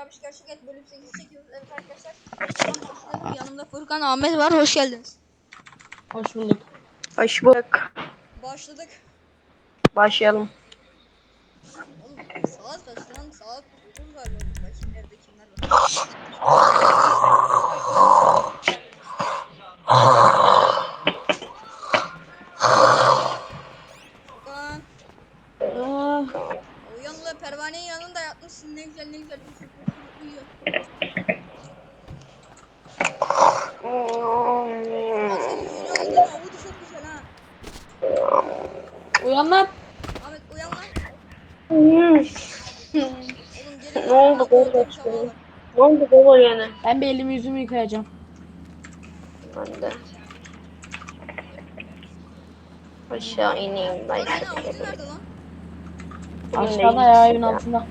Derviş Gerçek Et bölüm 8 çekiyoruz. Evet arkadaşlar. Tamam, başlayalım. Yanımda Furkan Ahmet var. Hoş geldiniz. Hoş bulduk. Hoş bulduk. Başladık. Başlayalım. Oğlum saat kaç lan? Saat 9 galiba. Bakayım nerede kimler var. Furkan. Aa, Uyan ulan pervanenin yanında yatmışsın. Ne güzel ne güzel. Uyuyor. Çok güzel ha. uyan lan. Ahmet uyan lan. Oğlum gelin. Ne oldu, gol var. Ne oldu baba yine? Ben bir elimi yüzümü yıkayacağım. Ben de. Aşağı ineyim ben. Nerede lan? Aşağıda ya evin altında. Oğlum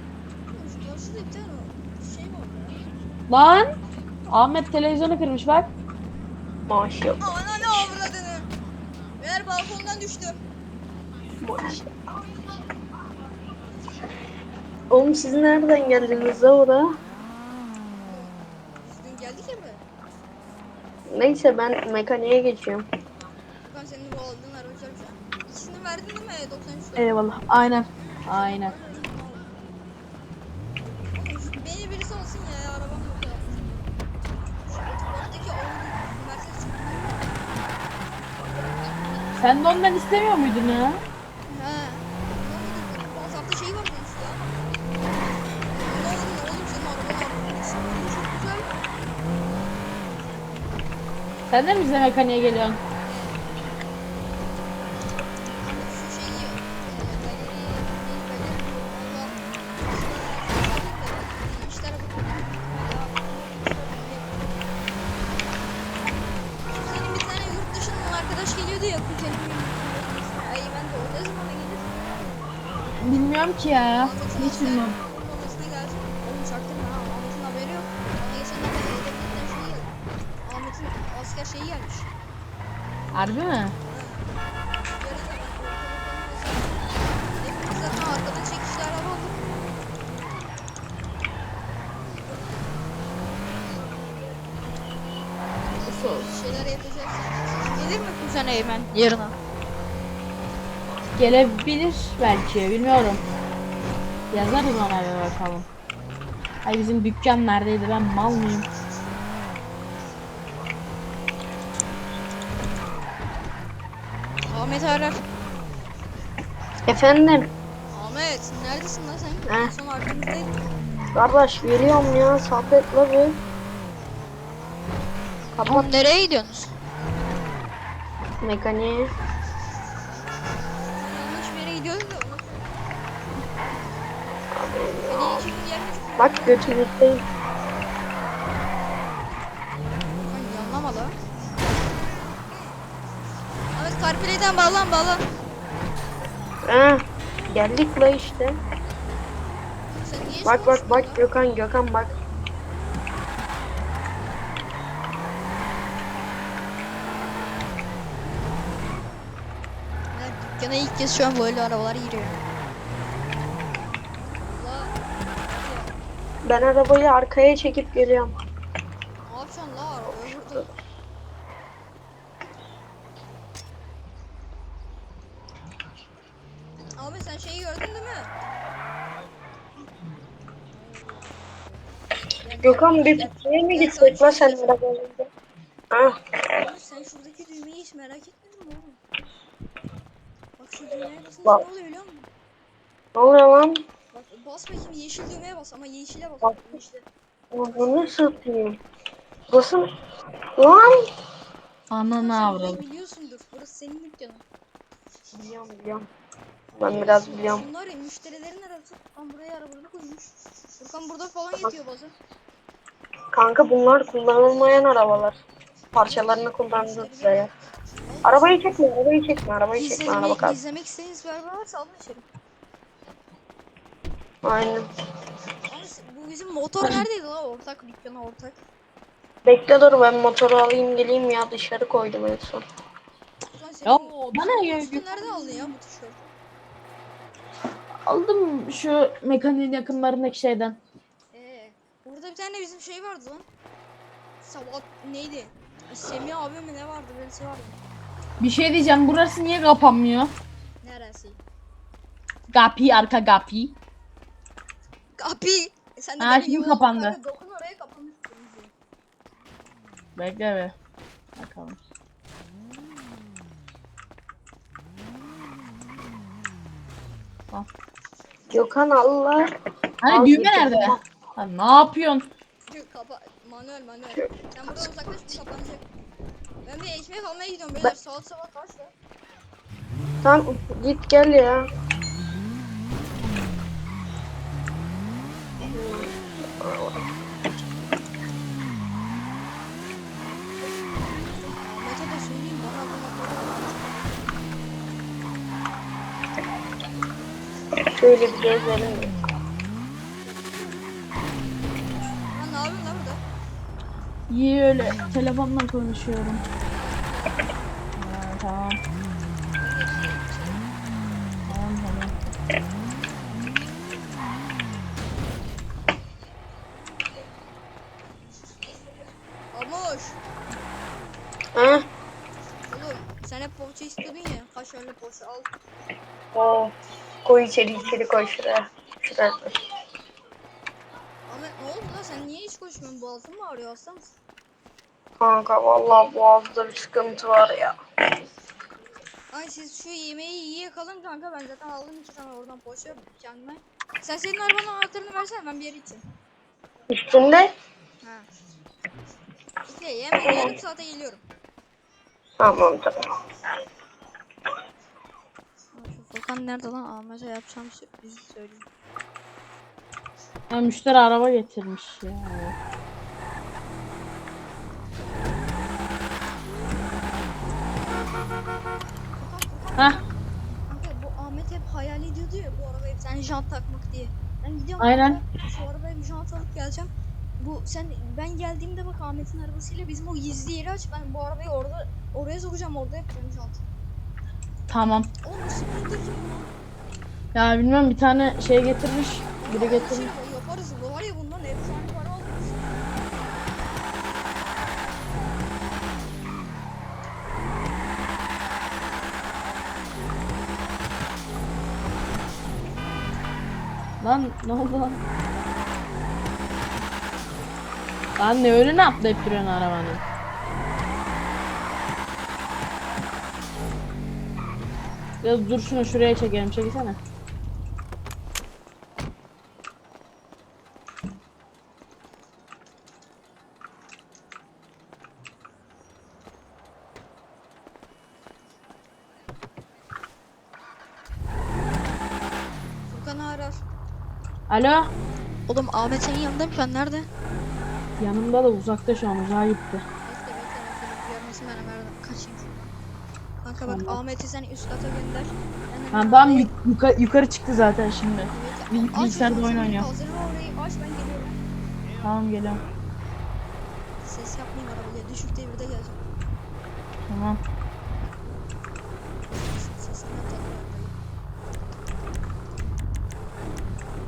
şu karşıda bir tane o şey var ya. Lan. Ahmet televizyonu kırmış bak. Maşallah. Ana ne avradını. Meğer balkondan düştü. Maşallah. Oğlum siz nereden geldiniz la oraya? Biz dün geldik ya be. Neyse ben mekaniğe geçiyorum. Furkan senin bu aldığın araba güzel güzel. İkisini verdin değil mi? 93 Eyvallah. Aynen. Aynen. Oğlum beni birisi alsın ya, ya arabam yok ya. Şu otoparktaki Audi Mercedes çok güzel. Sen de ondan istemiyor muydun ya? He. Pazarda şey var demiş ya. Ne oldu oğlum senin arabanın arabası çok güzel. Sen de mi bize mekaniğe geliyorsun? Bilmiyorum ki ya. Hiç bilmiyorum. Harbi mi? Şeyler yapacağız. Gelir mi kuzen Eymen yarına? Gelebilir belki. Bilmiyorum. Yazarız ona bir bakalım. Ay bizim dükkan neredeydi ben mal mıyım? Ahmet arar. Efendim. Ahmet neredesin lan sen? Heh. Son arkamızdaydın. Kardeş geliyorum ya. Sohbet la bir. Kapat Oğlum nereye gidiyorsunuz? mekaniğe. Yanlış bir yere gidiyoruz da. Beni iki gün gelmedik. Bak götürürdeyim. Lan yanlama la. Ahmet Carplay'den bağlan bağlan. Ha, geldik la işte. Sen niye Bak bak bak lan? Gökhan Gökhan bak. Dükkana ilk kez şu an böyle arabalar giriyor. La, Ben arabayı arkaya çekip geliyorum. ne yapacaksın la arabayı burada? Abi sen şeyi gördün değil mi? Gökhan bir pikniğe mi gitsek la sen arabayla? Abi sen şuradaki düğmeyi hiç merak etmedin mi oğlum? Bak şu düğmeye basınca ne oluyor biliyor musun? ne oluyor lan? Bak bas bakayım yeşil düğmeye bas ama yeşile bas. Bak. İşte. Bunu satayım. Burası lan. Ananı Sen burayı avradım. biliyorsundur. Burası senin dükkanın. Biliyorum biliyorum. Ben biraz biliyorum. Şunlar ya müşterilerin arabası. Furkan buraya arabalarını koymuş. Furkan burada falan yetiyor bazen. Kanka bunlar kullanılmayan arabalar. Parçalarını kullandırdık ya. Arabayı çekme, arabayı çekme, arabayı çekme, araba İzlemek, kalk. izlemek istediğiniz bir araba varsa alın içeri. Aynen. Bu bizim motor neredeydi la ortak dükkana ortak. Bekle dur ben motoru alayım geleyim ya dışarı koydum en son. Ulan senin, Ya o bana bu ya. tişörtü nereden aldın ya bu tişörtü? Aldım şu mekaniğin yakınlarındaki şeyden. Ee, Burada bir tane bizim şey vardı lan. Sabah neydi? Semih abi mi ne vardı? Birisi vardı. Bir şey diyeceğim burası niye kapanmıyor? Neresi? Gapi arka gapi. Kapı. E sen de Ha, benim şimdi kapandı. kanka, Dokun oraya kapanmış. Bekle be. Bakalım. Gökhan Allah. Hani Al düğme getir. nerede? Ha, ne yapıyorsun? Çünkü kapa manuel manuel. Sen buradan uzaklaş kapanacak. Ben bir ekmek almaya gidiyorum beyler. Saat sabah kaçta? Tamam git gel ya. Şöyle bir gezelim. Ne yapıyorsun lan burada? İyi öyle telefonla konuşuyorum. Ha. Tamam içeri içeri koy şuraya. Şuraya koy. Ahmet ne oldu lan sen niye hiç konuşmuyorsun? Boğazın mı ağrıyor hasta mısın? Kanka vallahi boğazda bir sıkıntı var ya. Ay siz şu yemeği yiye kalın kanka ben zaten aldım iki tane oradan poğaça kendime. Sen senin arabanın anahtarını versene ben bir yere gideceğim. Üstünde? Ha. İşte hemen yarım saate geliyorum. Tamam tamam. Furkan nerede lan? Ahmet'e yapacağım sürprizi söyleyeyim. Ya müşteri araba getirmiş ya. Hah Kanka bu Ahmet hep hayal ediyordu ya bu arabaya bir tane jant takmak diye. Ben gidiyorum Aynen. kanka, şu arabaya bir jant alıp geleceğim. Bu sen ben geldiğimde bak Ahmet'in arabasıyla bizim o gizli yeri aç. Ben bu arabayı orada oraya sokacağım orada yapacağım jant. Tamam. Ya bilmem bir tane şey getirmiş. Biri getirmiş. Yaparız var ya bundan. Lan ne oldu lan? Lan ne önüne atlayıp duruyorsun arabanın? Ya dur şunu şuraya çekelim çekilsene. Furkan arar. Alo? Oğlum Ahmet senin yanında mı şu an nerede? Yanımda da uzakta şu an uzağa gitti. Bekle bekle bekle. Görmesin ben hemen kaçayım. Kanka bak Tamam. Ahmet'i sen üst kata gönder. Ben hemen tamam oraya- yuk- yuka- yukarı çıktı zaten şimdi. Aç bilgisayarda oyun oynuyor. Orayı aç ben geliyorum. Tamam geliyorum. Ses yapmayayım arabaya. Düşük devirde geleceğim. Tamam.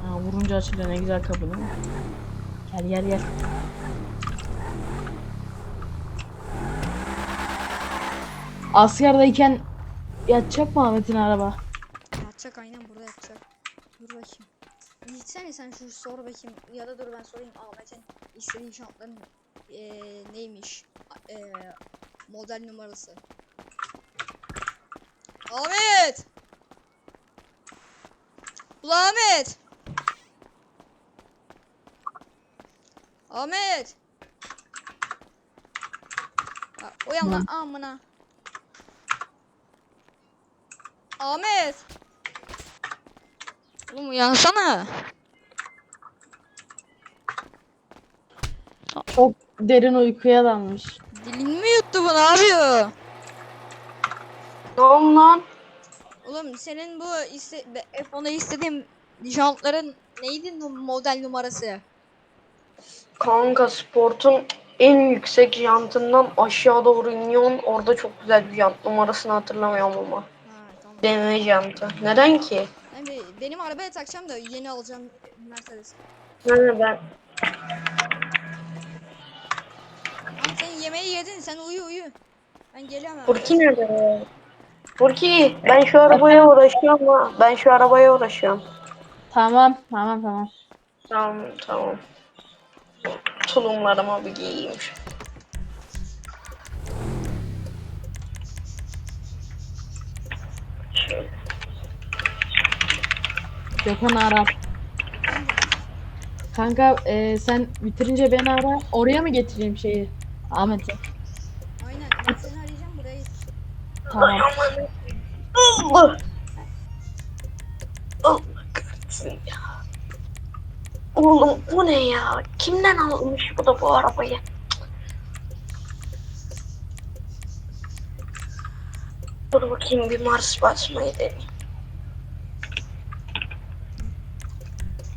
Ha, vurunca açılıyor ne güzel kapı değil mi? Gel gel gel. Askerdeyken yatacak mı Ahmet'in araba? Yatacak aynen burada yatacak. Dur bakayım. Gitsene sen şu sor bakayım. Ya da dur ben sorayım Ahmet'in istediği şantların eee neymiş? Eee model numarası. Ahmet! Ulan Ahmet! Ahmet! Uyan lan amına. Ahmet! Oğlum uyansana. Çok derin uykuya dalmış. Dilin mi yuttu bu ne yapıyor? Ne oldu lan? Oğlum senin bu iste be- F10'a istediğim jantların neydi model numarası? Kanka sportun en yüksek jantından aşağı doğru iniyorsun. Orada çok güzel bir jant numarasını hatırlamıyorum ama. Ha tamam. Deneme jantı. Neden ki? Ben bir- benim arabaya takacağım da yeni alacağım Mercedes. Ha, ben Tamam sen yemeği yedin sen uyu uyu. Ben geliyorum hemen. Burki nerede? Burki ben şu arabaya uğraşıyorum ha. Ben şu arabaya uğraşıyorum. Tamam tamam tamam. Tamam tamam. Tulumlarımı bir giyeyim. Gökhan arar. Kanka e, sen bitirince beni ara. Oraya mı getireyim şeyi? Ahmet'i. Aynen ben seni arayacağım buraya git. Tamam. Allah. Allah kahretsin ya. Oğlum bu ne ya? Kimden almış bu da bu arabayı? Dur bakayım bir Mars basmayı deneyim.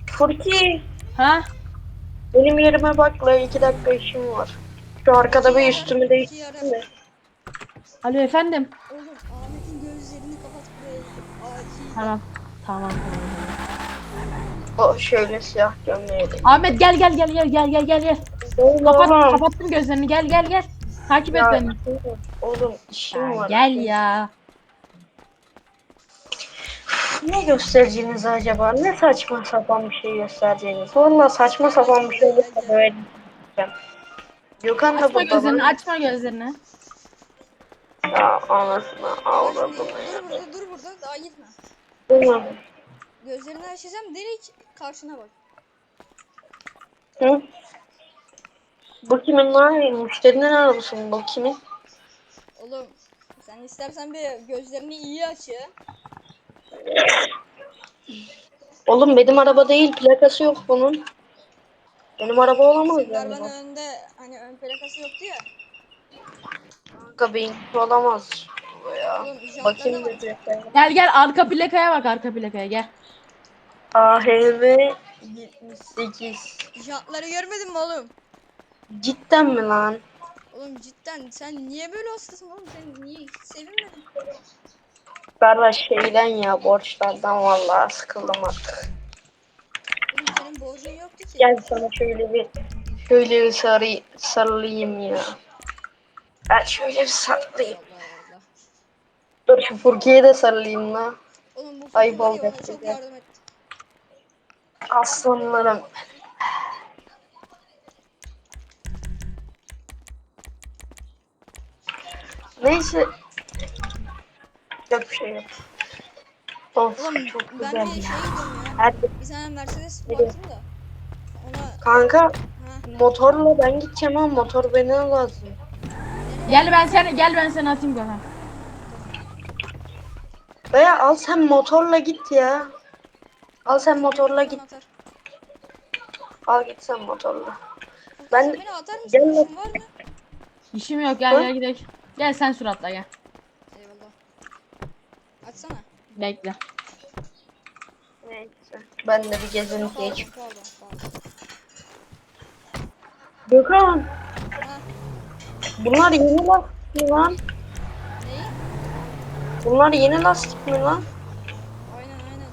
Furki. Ha? Benim yerime bak la iki dakika işim var. Şu arkada bir üstümü değiştirdim de. Alo efendim. Oğlum Ahmet'in gözlerini kapat buraya. Tamam. Tamam tamam. O şöyle siyah gömleği. Ahmet gel gel gel gel gel gel gel. Kapat, kapattım gözlerini gel gel gel. Takip et beni. Oğlum işim Ya, var. gel ya. Ne göstereceğiniz acaba? Ne saçma sapan bir şey göstereceğiniz? Valla saçma sapan bir şey olursa böyle. Gökhan da Açma burada gözlerini mı? açma gözlerini. Ya anasını Dur ağladım burada, ya. dur burada dur burada daha gitme. Dur. Gözlerini açacağım direkt karşına bak. Hı? Bu kimin lan? Müşterinin arabası mı? Bu kimin? Oğlum sen istersen bir gözlerini iyi aç ya. Oğlum benim araba değil. Plakası yok bunun. Benim araba olamaz Senin yani. arabanın önünde hani ön plakası yoktu ya. Kanka benimki olamaz. Ya. Oğlum Bakayım bir plakaya. Gel gel arka plakaya bak arka plakaya gel. AHV 78. Jantları görmedin mi oğlum? Cidden mi lan? Oğlum cidden sen niye böyle hastasın oğlum? Sen niye hiç sevinmedin? Kardeş şeyden ya borçlardan vallahi sıkıldım artık. Oğlum senin borcun yoktu ki. Gel sana şöyle bir şöyle bir sarı, sarılayım ya. Ben şöyle bir sarılayım. Allah Allah. Dur şu Furkiye'ye de sarılayım la. Oğlum bu Ayıp fakir var ya olacak bana çok bize. yardım etti. Aslanlarım. Neyse. Yok bir şey yok. Of Oğlum çok ben güzel bir şey ya. ya. Hadi Bir tane Mercedes baktım da. Ona kanka ha, motorla ben gideceğim ama motor beni lazım. Gel ben seni gel ben seni atayım Gökhan. Veya al sen motorla git ya. Al sen motorla git. Al git sen motorla. Ben beni atar mısın? Gel? İşim yok gel gel gidelim. Gel sen suratla gel. Eyvallah. Açsana. Bekle. Neyse. Ben de bir gezintiye Pardon çık. pardon pardon. Gökhan. Ha, Bunlar yeni lastik mi lan? neyi? Bunlar yeni lastik mi lan? Aynen aynen.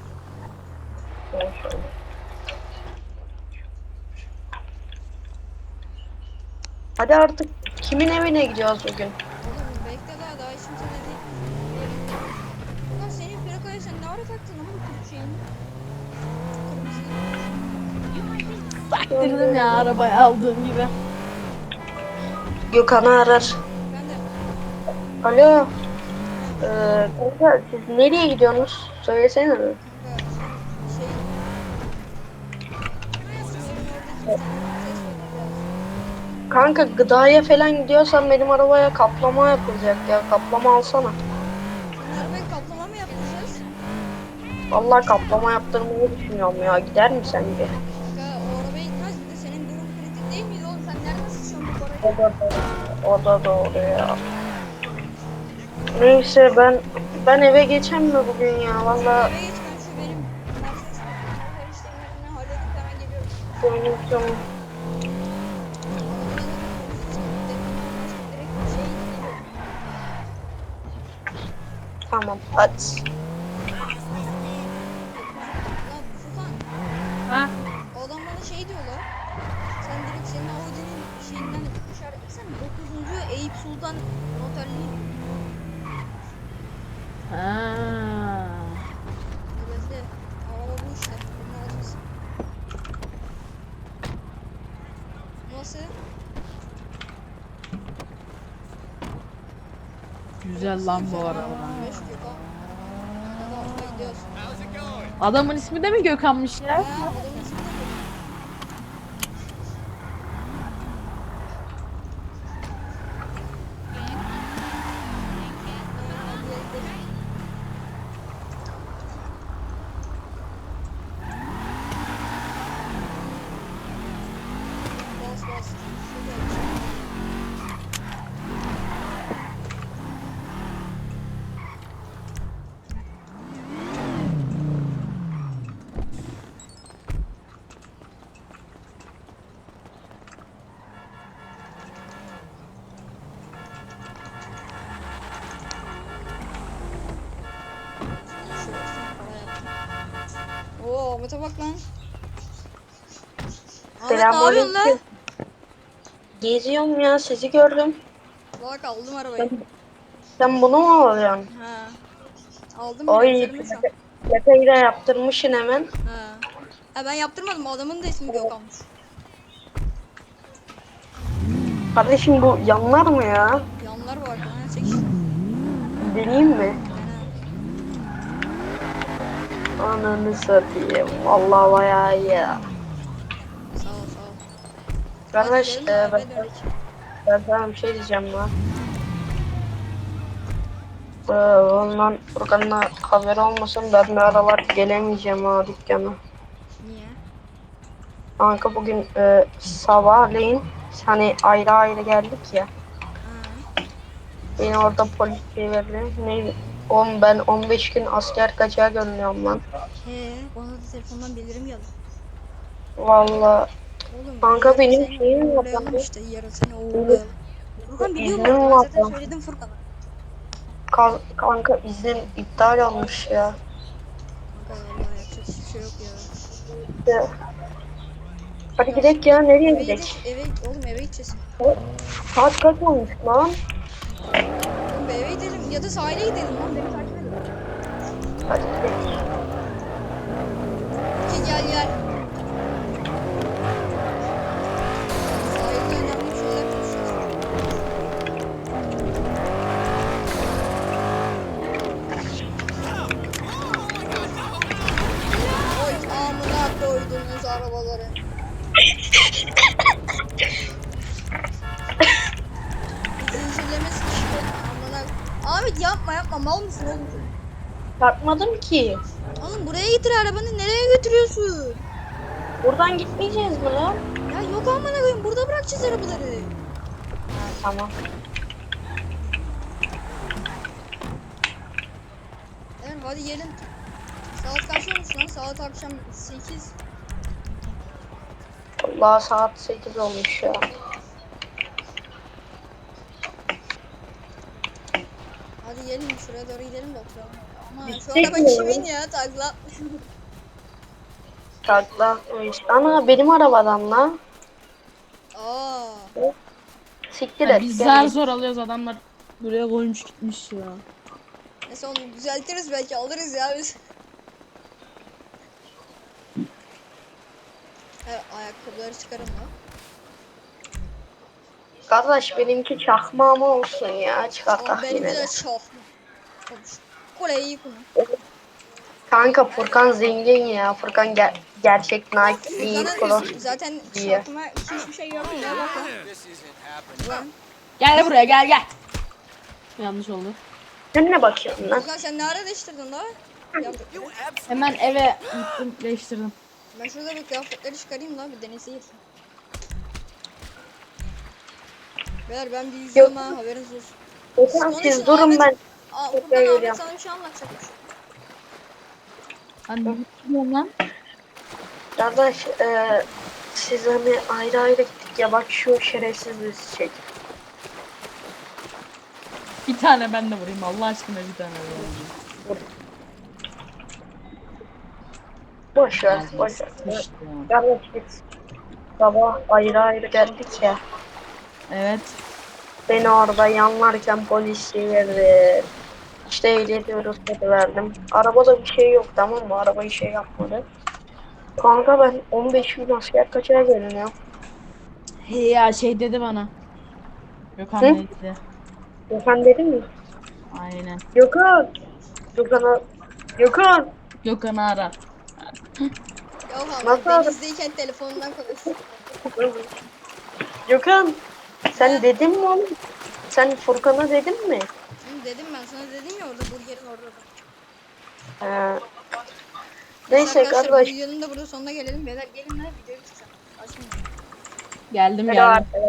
Hadi artık kimin evine gidiyoruz bugün? Oğlum bekle daha daha işim sana değil. Ulan senin plakayı sen ne ara taktın ama bu şeyini? Saktırdım ya arabayı aldığım gibi. Gökhan'ı arar. Alo. Ee, kanka siz nereye gidiyorsunuz? Söylesene. Şey... Yapacağız. Kanka gıdaya falan gidiyorsan benim arabaya kaplama yapılacak ya. Kaplama alsana. Senin arabayı kaplama mı yapacağız? Vallahi kaplama yaptırmayı düşünüyorum ya. Gider mi sence? O da doğru. O da doğru ya. Neyse ben ben eve geçem mi bugün ya? Valla Benim. Tamam hadi. Ha? Adam bana şey diyorlar. Sen direkt senin Audi'nin şeyinden işaretlesene. 9. Eyüp Sultan Noterliği. Ha. Hedefli. Araba bu işte. Bunu. Nasıl? Güzel lan bu araba. 5 Gökhan. Hadi araba gidiyoruz. Adamın ismi de mi Gökhan'mış ya? Ha, adamın Ahmet'e bak lan. Ahmet ne yapıyorsun lan? Selamünaleyküm. Geziyorum ya sizi gördüm. Bak aldım arabayı. Sen bunu mu alıyorsun? Ha. Aldım Oy. Tepeyi de yaptırmışsın hemen. Ha. ha ben yaptırmadım adamın da ismi Gökhan'mış. Kardeşim bu yanlar mı ya? Yanlar var. Deneyeyim mi? Ananı satayım. Vallahi bayağı iyi ya. Sağ ol sağ ol. Kardeş e, ben, ben sana bir şey diyeceğim lan. Ee, ondan Furkan'la haber olmasın ben de aralar gelemeyeceğim ha dükkana. Niye? Kanka bugün e, sabahleyin hani ayrı ayrı geldik ya. Ha. Beni orada polis şey verdi. Oğlum ben 15 gün asker kaçağa gönderliyorum lan. He, bana da telefondan bildirim geldi. Vallahi Oğlum, Kanka benim şeyim yok abi. işte yarın seni uğurlayalım. Furkan biliyor mu? Ben zaten söyledim Furkan'a. kan- kanka izin iptal olmuş ya. Kanka vallahi yapacak hiçbir şey yok ya. İşte. Hadi gidelim ya nereye Eve gidelim? gidelim, eve, oğlum eve gideceğiz. Saat kaç olmuş lan? Da sahile gidelim lan beni takip edin. Hadi gidelim. Ki gel gel. Sahilde önemli şeyler konuşacağız. Oy amına koydunuz arabaları. Yapma yapma mal mısın oğlum? Çarpmadım ki. Oğlum buraya getir arabanı nereye götürüyorsun? Buradan gitmeyeceğiz mi lan? Ya yok amına koyayım burada bırakacağız arabaları. Ha, tamam. Evet hadi gelin. Saat kaç olmuş lan? Saat akşam 8. Allah saat 8 olmuş ya. Gelin şuraya doğru gidelim de oturalım. Ama şu Bittik araba mi? kimin ya? Takla atmış. Takla. Ana benim arabadan lan. Aa. Siktir Ya et. biz zar zor alıyoruz adamlar buraya koymuş gitmiş ya. Neyse onu düzeltiriz belki alırız ya biz. Evet ayakkabıları çıkarın lan. Kardeş benimki çakma mı olsun ya Ama çıkartak benimki yine de de. çok. Konuş. İyi konu. Kanka Furkan zengin ya. Furkan ger- gerçek Nike iyi zaten şartıma hiçbir şey yok ya bak lan. Ulan. Gel buraya gel gel. Yanlış oldu. Sen ne bakıyorsun lan? Furkan sen ne ara değiştirdin la? Hemen eve gittim değiştirdim. Ben şurada bir kıyafetleri çıkarayım da bir deneyse Beyler ben bir yüzüyorum ha haberiniz olsun. Onun siz durun ben. Aa Tekrar buradan Ahmet sana bir şey anlatacakmış. Hani ne lan? Kardeş e, siz hani ayrı ayrı gittik ya bak şu şerefsiz bizi çek. Bir tane ben de vurayım Allah aşkına bir tane vurayım. Boş ver boş ver. Kardeş biz sabah ayrı ayrı geldik ya. Evet. Beni orada yanlarken polis çevirdi. İşte ehliyeti ve ruhsatı verdim. Arabada bir şey yok tamam mı? Arabayı şey yapmadı. Kanka ben 15 gün asker kaçağa görünüyorum. He ya şey dedi bana. Gökhan Hı? dedi? Gökhan dedim mi? Aynen. Gökhan! Gökhan'a... Gökhan! Gökhan'ı ara. Nasıl ama abi? denizdeyken telefonundan konuş. Gökhan! Sen dedin mi oğlum? Sen Furkan'a dedin mi? Dedim ben sana dedim ya orada burgerin orada. da. Ee, neyse Arkadaşlar bu kardeş. videonun da burada sonuna gelelim. Beyler gelin lan videoyu bitireceğim. Açmayın. Geldim geldim. arkadaş.